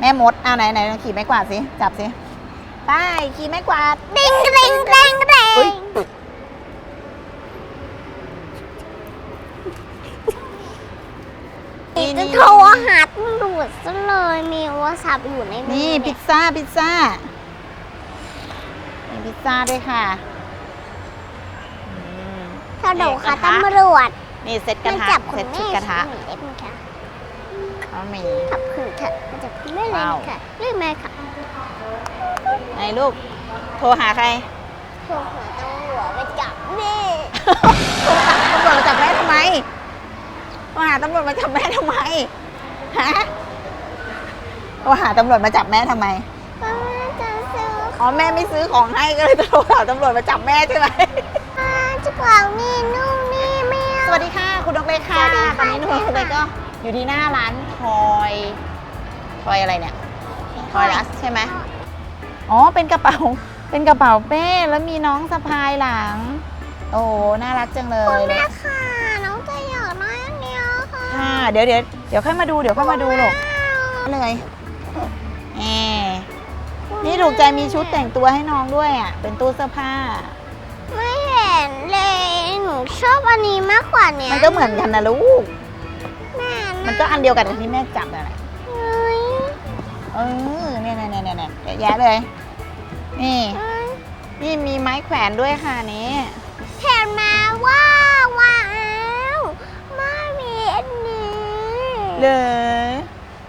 แม่มดอ่าไหนไหนขี่ไม้กวาดสิจับสิไปขี่ไม้กวาดเร่งเร่งเร่งเร่เฮ้ยงจะโทรหาตำรวจซะเลยมีโทรศัพท์อยู่ในมือนี่พิเยซซ่าพิซซ่ามีพิซซ่าด้วยค่ะอืมถ้าเดี๋ยวค่ะนี่กระทะตำรวจนี่เซ็ตกระมาทะจับคุเซ็ณตแม่ชุดกระทะ ฉันหน่อยได้ไหมคะเอาหมีขอบคุณค่ะมาจับคุณแม่เลยว้าวค่ะเรื่องแม่ค่ะไหนลูก โทรหาใคร โทรหาตำรวจไปจับแม่ตำรวจมาจับแม่ทำไมโทรหาตำรวจมาจับแม่ทำไม ฮะโทรหาตำรวจมาจับแม่ทำไมเพราะว่าจะซื้ออ๋อแม่ไม่ซื้อของให้ก็เลยโทรหาตำรวจมาจับแม่ใช่ไหมมาจะกล่องนี่นู่นนี่ไม่สเอาวัสดีค่ะ คุณนกเล็กค่ะสวัสดีตค่ะอนนี้หนูคุณเล็กก็ อยู่ที่หน้าร้านทอยทอยอะไรเนี่ยทอยลัสใช่ไหมอ๋อ เป็นกระเป๋า เป็นกระเป๋าเป้แล้วมีน้องสะพายหลัง โอ้น่ารักจังเลคุณยแม่ค่ะ น้องจะอยากได้อันเนี้ยค่ะค่ะ เดี๋ยวเดี๋ยวเดี๋ยวค่อยมาดู เดี๋ยวค่อยมาดูหรอกว้าวเลยแหมนี่ถูกใจมีชุดแต่งตัวให้น้องด้วยอะ เป็นตู้เสื้อผ้า ไม่เห็นเลย หนูชอบอันนี้มากกว่าเนี้ยมันก็เหมือนกันนะลูกแม่มันก็อันเดียวกันกับที่แม่จับนั่นแหละเฮ้ยเออเนี่ยเนี่ยเนี่ยเนี่ยเยอะแยะเลย นี่ เฮ้ยนี่มีไม้แขวนด้วยค่ะนี้ เห็นมาว่าว้าวไม่มีอันนี้เลย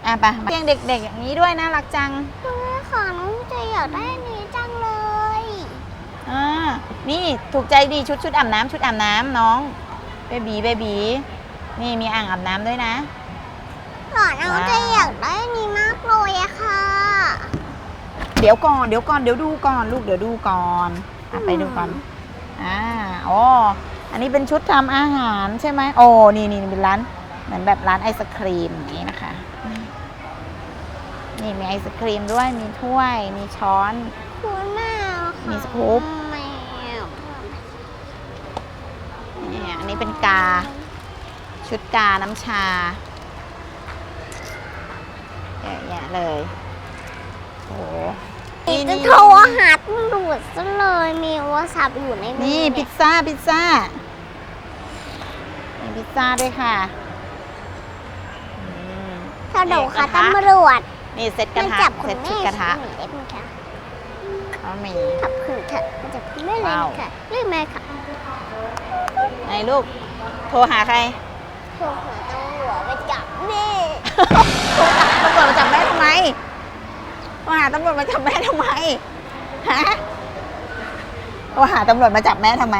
อะไปมาเตียงเด็กๆอย่างนี้ด้วยน่ารักจังคุณแม่ค่ะน้องจะอยากได้อันนี้จังเลยอ่า นี่ถูกใจดีชุดชุดอาบน้ำชุดอาบน้ำน้องเบบีเบบีนี่มีอ่างอาบน้ำด้วยนะ หล่อน้องว้าวจะอยากได้อันนี้มากเลยอะค่ะ เดี๋ยวก่อนเดี๋ยวก่อนเดี๋ยวดูก่อนลูกเดี๋ยวดูก่อนอะไปดูก่อนอ่าอ๋ออันนี้เป็นชุดทำอาหารใช่ไหมโอ้นี่นี่เป็นร้านเหมือนแบบร้านไอศครีมอย่างนี้นะคะ นี่มีไอศครีมด้วยมีถ้วย มีช้อน คุณแม่ค่ะมีสกู๊ปแมวนี่อันนี้เป็นกา ชุดกาน้ำชา เยอะแยะเลยโอ้โหจะโทรหาตำรวจซะเลยมีโทรศัพท์อยู่ในมือนี่เยพิซซ่าพิซซ่ามีพิซซ่าด้วยค่ะอืมถ้าเดี๋ยวค่ะนี่กระทะตำรวจนี่เซ็ตกระมาทะจับคุเซ็ณตแม่ชุดกระทะฉันหน่อยได้ไหมคะเอาหมีขอบคุณค่ะมาจับคุณแม่เลยว้าวค่ะเรื่องแม่ค่ะไหนลูก โทรหาใคร โทรหาตำรวจไปจับแม่ตำรวจ มาจับแม่ทำไมโทรหาตำรวจมาจับแม่ทำไมฮะโทรหาตำรวจมาจับแม่ทำไม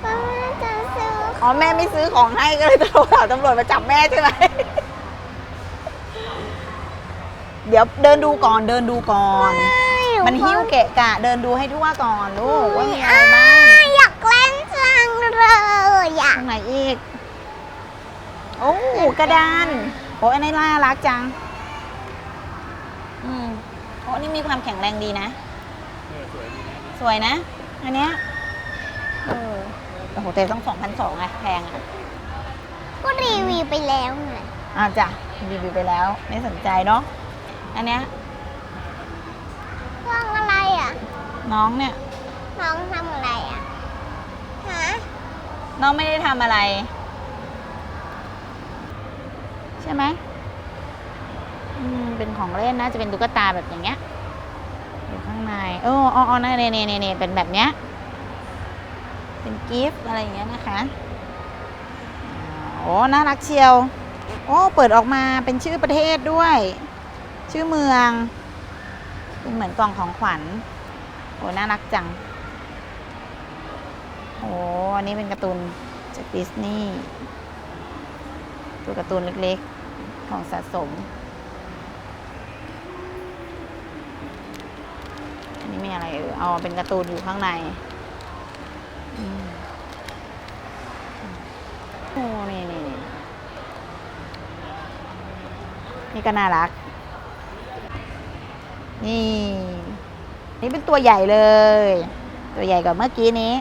เพราะว่าจะซื้ออ๋อแม่ไม่ซื้อของให้ก็เลยโทรหาตำรวจมาจับแม่ใช่ไหมเดี๋ยวเดินดูก่อนเดินดูก่อน มันหิ้วเกะกะ เดินดูให้ทั่วก่อนลูกว่ามีอะไรบ้างอยากเล่นจังเลยอยาตกรงไหนอีก โอ้กระดานโอ้อันนี้น่ารักจังอืมโอ้อันนี่มีความแข็งแรงดีนะสวยนะ อันเนี้ยเออโอ้โหแต่ต้องสองพันสองอะแพงอะก็รีวิวไปแล้วไงอาจ้ะรีวิวไปแล้ว ไม่สนใจเนาะอันเนี้ยว่างอะไรอะ น้องเนี่ยน้องทำอะไรอะ ฮะ น้องไม่ได้ทำอะไร ใช่ไหมอืม เป็นของเล่นนะจะเป็นตุ๊กตาแบบอย่างเงี้ยอยู่ข้างในเอออ๋ออ๋อนี่นี่นี่นี่เป็นแบบเนี้ยเป็นกิฟต์อะไรอย่างเงี้ยนะคะโอ้น่ารักเชียว โอ้ เปิดออกมาเป็นชื่อประเทศด้วย ชื่อเมือง เป็นเหมือนกล่องของขวัญ โอ้ น่ารักจัง โอ้อันนี้เป็นการ์ตูนจากดิสนีย์ ตัวการ์ตูนเล็กๆ ของสะสม นี่มีอะไรเออเอาเป็นการ์ตูนอยู่ข้างในโอ้นี่นี่นี่นี่ก็น่ารัก นี่ นี่เป็นตัวใหญ่เลย ตัวใหญ่กว่าเมื่อกี้นี้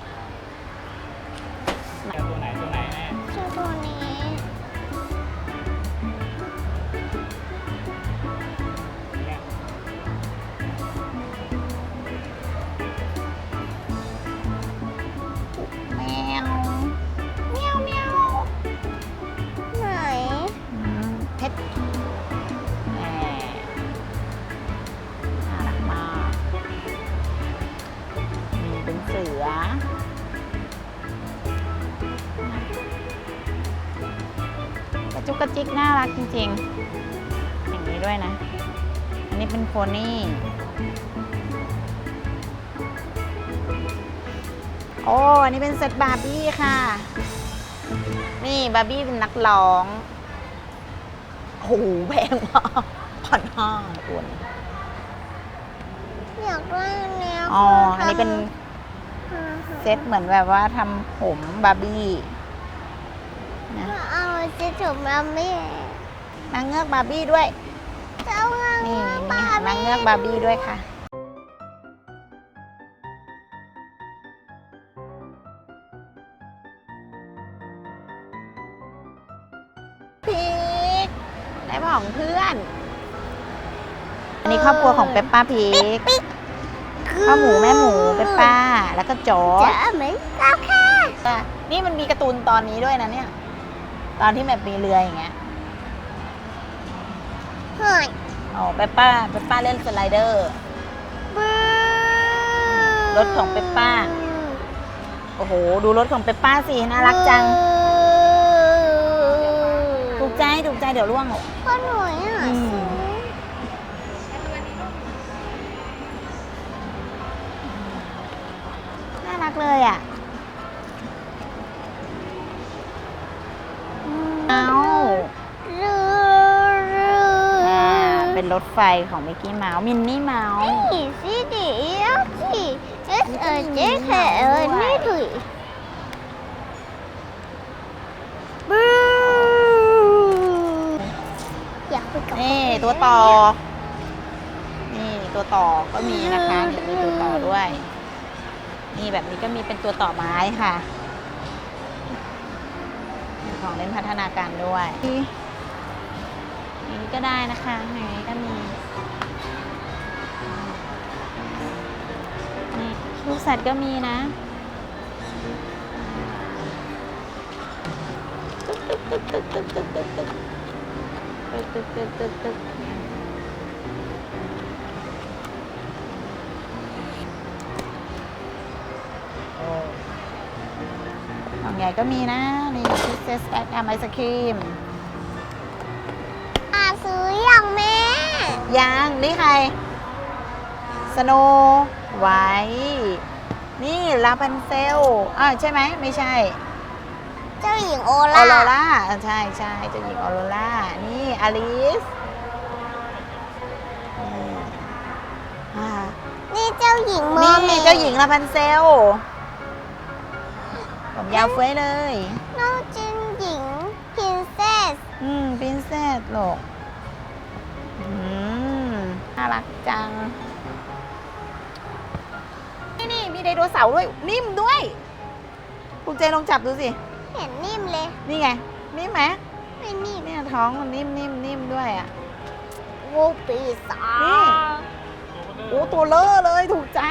กระจิกน่ารักจริง ๆ อย่างนี้ด้วยนะ อันนี้เป็นโพนี่ โอ้ อันนี้เป็นเซตบาร์บี้ค่ะ นี่บาร์บี้เป็นนักร้องโอ้โหแพงมากพันห้าตัวนี้อยากได้อันเนี้ยอ๋อ อันนี้เป็นเซตเหมือนแบบว่าทำผมบาร์บี้ นะเอาจะถูกมาไม่นางเงือกบาร์บี้ด้วยเจ้าเงนี่ือกมีบาหางร์นางบี้เงือกบาร์บี้ด้วยค่ะ พีกได้ของเพื่อน อันนี้ครอบครัวของเปปป้าพีกข้าวหมูแม่หมูเปปป้า แล้วก็จอร์จะจเหมือนกับค่ะอะ นี่มันมีการ์ตูนตอนนี้ด้วยนะเนี่ย ตอนที่แบบมีเรืออย่างเงี้ยเฮ้ยอ๋อเปปป้าเปปป้าเล่นสไลเดอร์รถของเปปป้า โอ้โห ดูรถของเปปป้าสิน่ารักจัง ถูกใจถูกใจเดี๋ยวร่วงหรอกก็หน่อยอะอืมน่ารักเลยอะ เอารูรูอ่าเป็นรถไฟของมิกกี้เมาส์มินนี่เมาส์ นี่สิดีอะสิเอสเอเจแค่เออนี่ถุยบูอยากไปกับนี่ตัวต่อ นี่ตัวต่อก็มีนะคะนี่มีตัวต่อด้วย นี่แบบนี้ก็มีเป็นตัวต่อไม้ค่ะมี ของเล่นพัฒนาการด้วยนี่ก็ได้นะคะไหนก็มีนี่ลูกสัตว์ก็มีนะตึกตึกตึกตึกตึกตึกตึกตึกตึกตึกตึกตึกของใหญ่ก็มีนะ นี่พิเศษแอดแอมไอศครีมอาซื้ออย่างแม่ ยังนี่ใคร สโนไวท์นี่ลาพันเซลอ่าวใช่ไหม ไม่ใช่เจ้าหญิงโอออล่าโรล่าอะใช่ใช่เจ้าหญิงออโรล่า นี่อลิสอืมอ่านี่เจ้าหญิงเมอนี่ร์มดเจ้าหญิงลาพันเซล ผมยาวเฟ้ยเลย น้องเจ้าหญิงพินเซสอืมปรินเซสหลกอืมน่ารักจัง นี่นี่มีไดโนเสาร์ด้วย นิ่มด้วยภูมิใจลองจับดูสิ เห็นนิ่มเลยนี่ไง นิ่มไหมไม่นิ่มเนี่ยท้องมันนิ่มนิ่มนิ่มด้วยอะวูปีศานี่ จโอ้ตัวเลอะเลยถูกใจ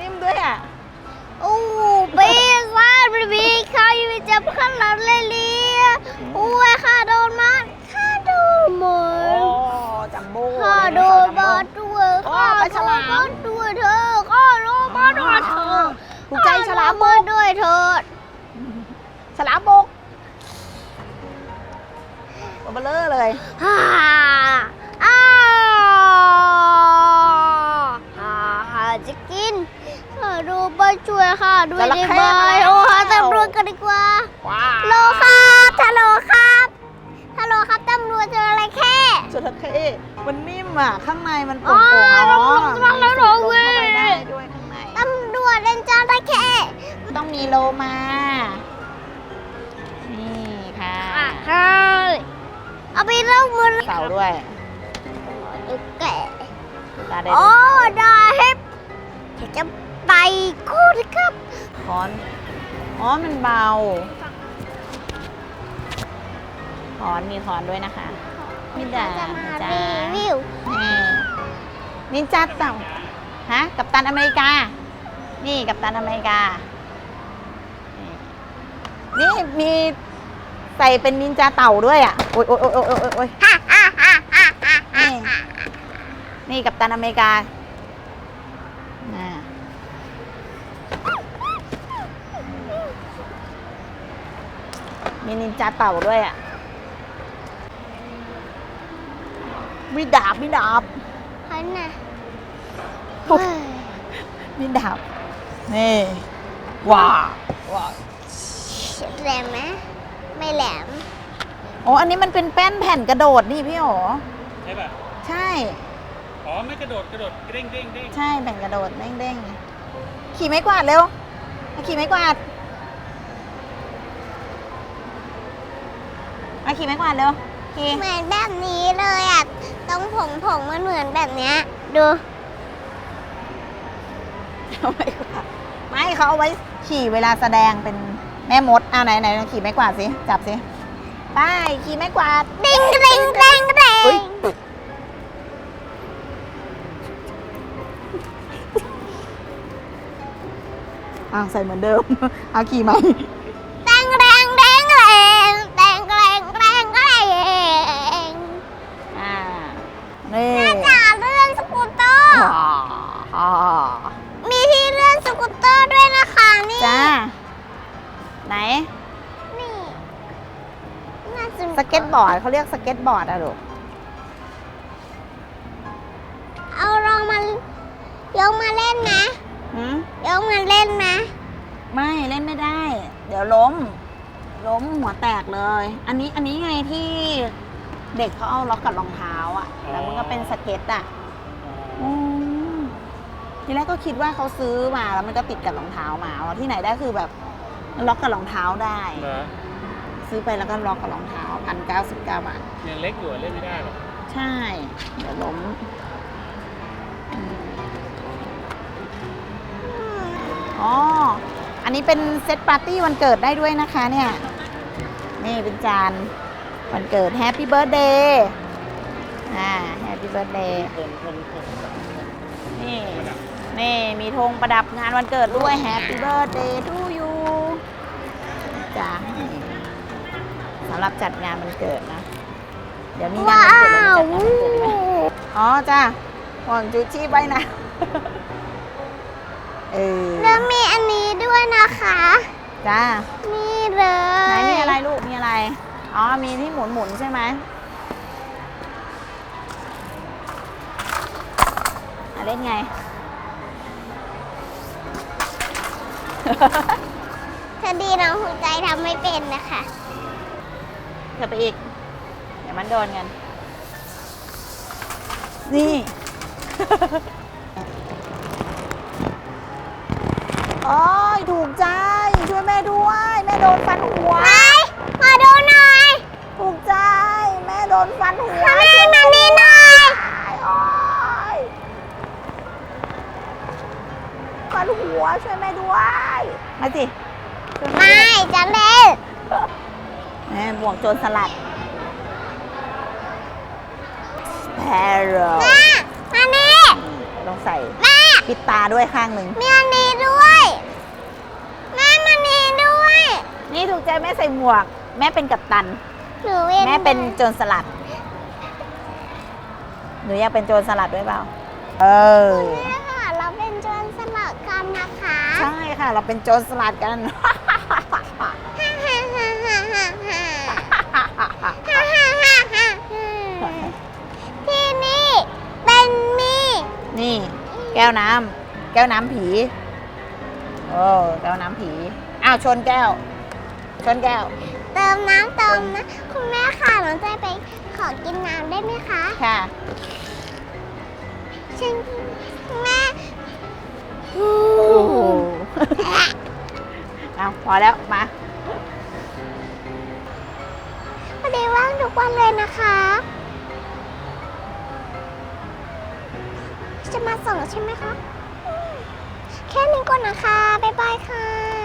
นิ่มด้วยอะโอ้ปี তারপরে ดช่วยข้าด้วยจระได้เข้ไหมมาแล้ว โอ้หาตำรวจกันดีกว่าว้าฮัลโหลครับฮัลโหลครับฮัลโหลครับตำรวจเจออะไรแค่ จระเข้มันนิ่มอะ ข้างในมันโปอ๋ร่องๆอ๋อตำรวจแล้วเหรอเว้ยมีสูดลมเข้าไปได้ด้วยข้างใน ตำรวจเล่นจระเข้ต้องมีโลมา นี่ค่ะ ใช่เอาไปเล่ามือเสาด้วยแก่ตาไดอ๋โนอเสาร์ได้เฮ็บเดี๋ยวจะ ไปกูนะครับค้อน อ๋อ มันเบาค้อนมีค้อนด้วยนะคะมิดาจะมาจ้ารีวิวนี่นินจาเต่าฮะ กับตันอเมริกา นี่กับตันอเมริกานี่นี่มีใส่เป็นนินจาเต่าด้วยอะ โอ๊ยโอ๊ยโอ๊ยโอ๊ยโอ๊ยโอ๊ยฮ่าฮ่าฮ่าฮ่าฮ่านี่นี่กับตันอเมริกาน่ะ มีนินจาเต่าด้วยอะมีดาบมีดาบเขาน่ะโอ้ยมีดาบ นี่ว้าวว้าวแหลมไหมไม่แหลมโอ้อันนี้มันเป็นแป้นแผ่นกระโดดนี่พี่โอใช่ป่ะ ใช่ อ๋อ ไม่กระโดดกระโดดเด้งเด้งเด้งใช่แผ่นกระโดดเด้งๆขี่ไม้กวาดเร็วมาขี่ไม้กวาด มาขี่ไม้กวาดเร็วขี่เหมือนแบบนี้เลยอะตรงผงผงมันเหมือนแบบเนี้ย ดูเอาไม้กวาดไม่เขาเอาไว้ขี่เวลาแสดงเป็นแม่มดอ่าไหนไหนขี่ไม้กวาดสิจับสิไปขี่ไม้กวาดดิงดิงดิงดิเฮ้ยงอ่าใส่เหมือนเดิมเอาขี่ไหม สเก็ตบอร์ดเขาเรียกสเก็ตบอร์ดอะลูกเอาลองมายกมาเล่นนะหืมยกมาเล่นนะ ไม่เล่นไม่ได้ เดี๋ยวล้ม ล้มหัวแตกเลย อันนี้อันนี้ไงที่เด็กเขาเอาล็อกกับรองเท้าอะแล้วมันก็เป็นสเก็ตอะอืมทีแรกก็คิดว่าเขาซื้อมาแล้วมันก็ติดกับรองเท้ามาว่าที่ไหนได้คือแบบล็อกกับรองเท้าได้เหรอ ซื้อไปแล้วก็ล็อกกับรองเท้าพันเก้าสิบเก้าบาทยังเล็กอยู่อะเล่นไม่ได้หรอกใช่ เดี๋ยวล้มอืมอ๋อ อันนี้เป็นเซตปาร์ตี้วันเกิดได้ด้วยนะคะเนี่ย นี่เป็นจานวันเกิดแฮปปี้เบิร์ดเดย์อ่าแฮปปี้เบิร์ดเดย์คงคงคงนี่ประดับนี่ มีธงประดับงานวันเกิดด้วยแฮปปี้เบิร์ดเดย์ทูยู รับจัดงานวันเกิดนะ เดี๋ยวมีงานว้าวันเกิดเดี๋ยววมีจัดงานวันเกิดไหมอ๋อจ้าห่วงจูชี่ไปนะ เออแล้วมีอันนี้ด้วยนะคะ จ้านี่เลยไหนมีอะไรลูกมีอะไร อ๋อมีที่หมุนหมุนๆใช่ไหมอะเล่นไงคดีน้องหัวใจทำไม่เป็นนะคะ เธอไปอีก เดี๋ยวมันโดนกัน นี่ โอ้ยถูกใจ ช่วยแม่ด้วย แม่โดนฟันหัวไหนมาดูหน่อยถูกใจ แม่โดนฟันหัว แม่มานี่หน่อยโอ้ยฟันหัวช่วยแม่ด้วย มาสิช่วยแไม่จะเล่นแม่ หมวกโจรสลัดแพโรแม่มานี่ต้องใส่แม่ปิดตาด้วยข้างหนึ่งมีอันนี้ด้วยแม่มานี่ด้วย นี่ถูกใจแม่ใส่หมวก แม่เป็นกัปตัน หนูเว้นแม่เป็นโจรสลัด หนูอยากเป็นโจรสลัดด้วยเปล่า เออแม่ค่ะ เราเป็นโจรสลัดกันนะคะ ใช่ค่ะ เราเป็นโจรสลัดกัน นี่ แก้วน้ำแก้วน้ำผีโอ้แก้วน้ำผีอ้าวชนแก้ว ชนแก้ว เติมน้ำเติมนะคุณแม่ค่ะหนูจะไปขอกินน้ำได้ไหมคะค่ะฉันแม่โอ้โหเอาพอแล้วมาพอดีว่างทุกวันเลยนะคะ มาส่งใช่ไหมคะ แค่นี้ก่อนนะคะ บ๊ายบายค่ะ